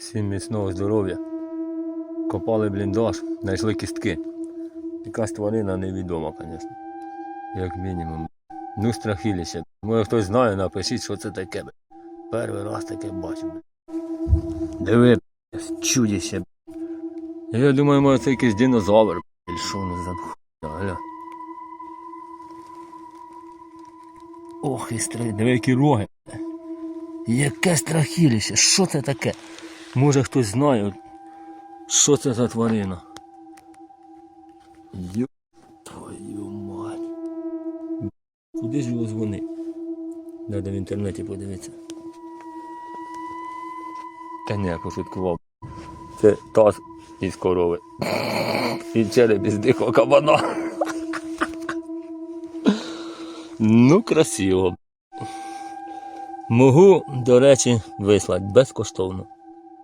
Всім міцного здоров'я. Копали бліндаж, знайшли кістки. Якась тварина невідома, звісно. Як мінімум. Ну, страхіліще. Може хтось знає, напишіть, що це таке. Перший раз таке бачу. Диви, чудіще. Я думаю, може це якийсь динозавр. що воно за хуйня, гля. Ох, і страх, диви, які роги. Яке страхіліще, що це таке? Може хтось знає, що це за тварина? Йо твою мать. Куди ж його дзвонить? Треба в інтернеті подивитися. Та ні, пошуткував. Це таз із корови. І череп із дикого кабана. Ну, красиво. Могу, до речі, вислати безкоштовно.